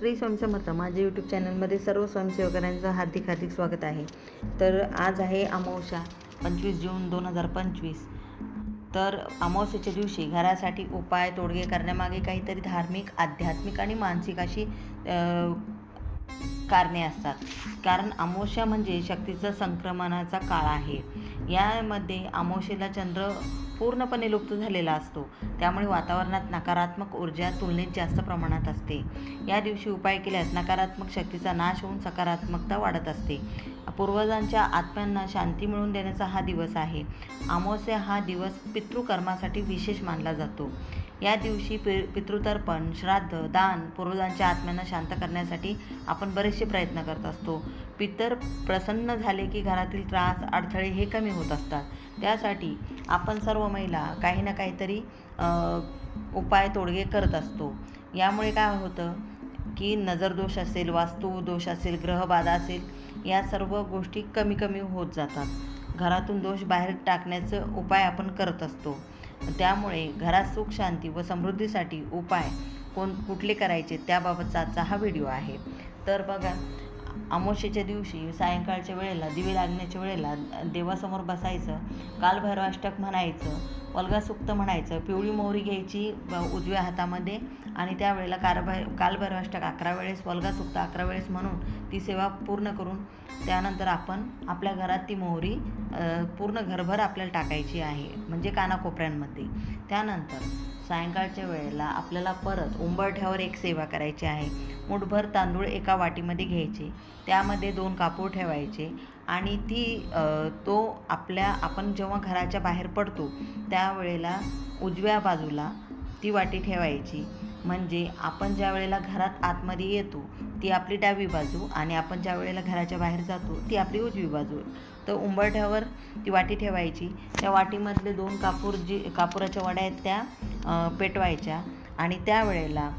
श्री स्वयंसमर्थ माझ्या यूट्यूब चॅनलमध्ये सर्व स्वयंसेवकांचं हार्दिक हार्दिक स्वागत आहे. तर आज आहे अमावस्या पंचवीस जून दोन हजार पंचवीस. तर अमावस्येच्या दिवशी घरासाठी उपाय तोडगे करण्यामागे काहीतरी धार्मिक आध्यात्मिक आणि मानसिक अशी कारणे असतात. कारण अमावस्या म्हणजे शक्तीचा संक्रमणाचा काळ आहे. यामध्ये अमावस्येला चंद्र पूर्णपणे लुप्त झालेला असतो. त्यामुळे वातावरणात नकारात्मक ऊर्जा तुलनेत जास्त प्रमाणात असते. या दिवशी उपाय केल्यास नकारात्मक शक्तीचा नाश होऊन सकारात्मकता वाढत असते. पूर्वजांच्या आत्म्यांना शांती मिळवून देण्याचा हा दिवस आहे. अमावस्या हा दिवस पितृकर्मासाठी विशेष मानला जातो. या दिवशी पि पितृतर्पण श्राद्ध दान पूर्वजांच्या आत्म्यांना शांत करण्यासाठी आपण बरेचसे प्रयत्न करत असतो. पितर प्रसन्न झाले की घरातील त्रास अडथळे हे कमी होत असतात. त्यासाठी आपण सर्व महिला काही ना काहीतरी उपाय तोडगे करत असतो. यामुळे काय होतं की नजरदोष असेल वास्तू दोष असेल ग्रहबाधा असेल या सर्व गोष्टी कमी कमी होत जातात. घरातून दोष बाहेर टाकण्याचं उपाय आपण करत असतो. त्यामुळे घरात सुख शांती व समृद्धीसाठी उपाय कोण कुठले करायचे त्याबाबतचा आजचा हा व्हिडिओ आहे. तर बघा अमावस्येच्या दिवशी सायंकाळच्या वेळेला दिवे लागण्याच्या वेळेला देवासमोर बसायचं कालभैरवाष्टक म्हणायचं वल्गासुक्त म्हणायचं. पिवळी मोहरी घ्यायची उजव्या हातामध्ये आणि त्यावेळेला कारभै कालभैरवाष्टक अकरा वेळेस वल्गासुक्त अकरा वेळेस म्हणून ती सेवा पूर्ण करून त्यानंतर आपण आपल्या घरात ती मोहरी पूर्ण घरभर आपल्याला टाकायची आहे. म्हणजे कानाकोपऱ्यांमध्ये. त्यानंतर सायंकाळच्या वेळेला आपल्याला परत उंबरठ्यावर एक सेवा करायची आहे. मुठभर तांदूळ एका वाटीमध्ये घ्यायचे. त्यामध्ये दोन कापूर ठेवायचे. आणि ती तो आपल्या आपण जेव्हा घराच्या बाहेर पडतो त्यावेळेला उजव्या बाजूला ती वाटी ठेवायची. म्हणजे आपण ज्या वेळेला घरात आतमध्ये येतो ती आपली डावी बाजू आणि आपण ज्या वेळेला घराच्या बाहेर जातो ती आपली उजवी बाजू. तर उंबरठ्यावर ती वाटी ठेवायची. त्या वाटीमधले दोन कापूर जी कापुराच्या वड्या आहेत त्या पेटवायच्या आणि त्यावेळेला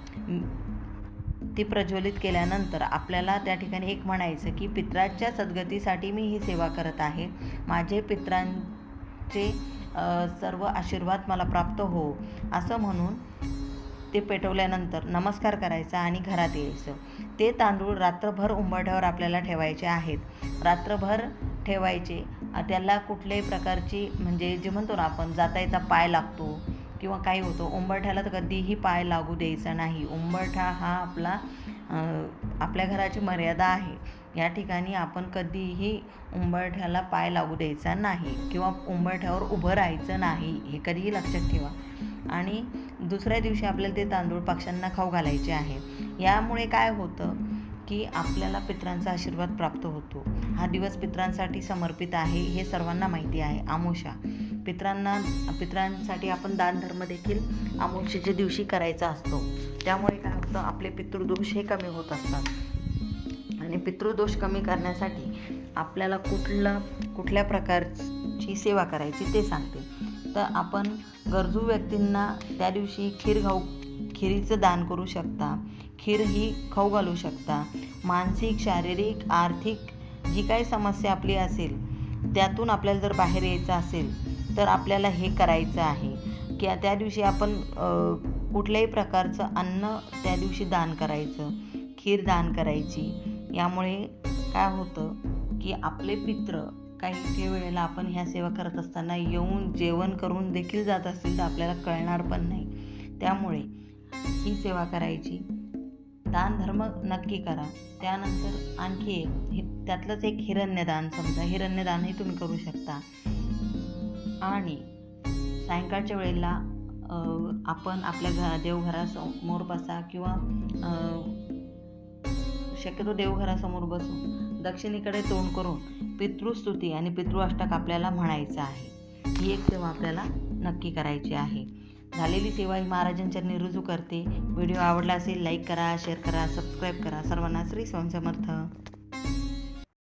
ती प्रज्वलित केल्यानंतर आपल्याला त्या ठिकाणी एक म्हणायचं की पित्राच्या सद्गतीसाठी मी ही सेवा करत आहे. माझे पित्रांचे सर्व आशीर्वाद मला प्राप्त हो. असं म्हणून ते पेटवल्यानंतर नमस्कार करायचा आणि घरात यायचं. ते तांदूळ रात्रभर उंबरठ्यावर आपल्याला ठेवायचे आहेत. रात्रभर ठेवायचे त्याला कुठल्याही प्रकारची म्हणजे जे म्हणतो ना आपण जाता येता पाय लागतो. किंवा काही होतं उंबरठ्याला तर कधीही पाय लागू द्यायचा नाही. उंबरठा हा आपला आपल्या घराची मर्यादा आहे. या ठिकाणी आपण कधीही उंबरठ्याला पाय लागू द्यायचा नाही किंवा उंबरठ्यावर उभं राहायचं नाही हे कधीही लक्षात ठेवा. आणि दुसऱ्या दिवशी आपल्याला ते तांदूळ पक्ष्यांना खाऊ घालायचे आहे. यामुळे काय होतं की आपल्याला पित्रांचा आशीर्वाद प्राप्त होतो. हा दिवस पित्रांसाठी समर्पित आहे हे सर्वांना माहिती आहे. आमोशा पित्रांना पित्रांसाठी आपण दानधर्म देखील अमावस्येच्या दिवशी करायचा असतो. त्यामुळे काय होतं आपले पितृदोष हे कमी होत असतात. आणि पितृदोष कमी करण्यासाठी आपल्याला कुठला कुठल्या प्रकारची सेवा करायची ते सांगते. तर आपण गरजू व्यक्तींना त्या दिवशी खीर खाऊ खिरीचं दान करू शकता. खीर ही खाऊ घालू शकता. मानसिक शारीरिक आर्थिक जी काही समस्या आपली असेल त्यातून आपल्याला जर बाहेर यायचं असेल तर आपल्याला हे करायचं आहे की त्या दिवशी आपण कुठल्याही प्रकारचं अन्न त्या दिवशी दान करायचं खीर दान करायची. यामुळे काय होतं की आपले पित्र काही काही वेळेला आपण ह्या सेवा करत असताना येऊन जेवण करून देखील जात असतील तर आपल्याला कळणार पण नाही. त्यामुळे ही सेवा करायची. दान धर्म नक्की करा. त्यानंतर आणखी एक हे- त्यातलंच एक हिरण्यदान समजा. हिरण्यदानही तुम्ही करू शकता. आणि सायंकाळच्या वेळेला आपण आपल्या घ देवघरासमोर बसा किंवा शक्यतो देवघरासमोर बसून दक्षिणेकडे तोंड करून पितृस्तुती आणि पितृअष्टक आपल्याला म्हणायचं आहे. ही एक सेवा आपल्याला नक्की करायची आहे. झालेली सेवा ही महाराजांच्या निरुजू करते. व्हिडिओ आवडला असेल लाईक करा शेअर करा सबस्क्राईब करा. सर्वांना श्री स्वयंसमर्थ समर्थ.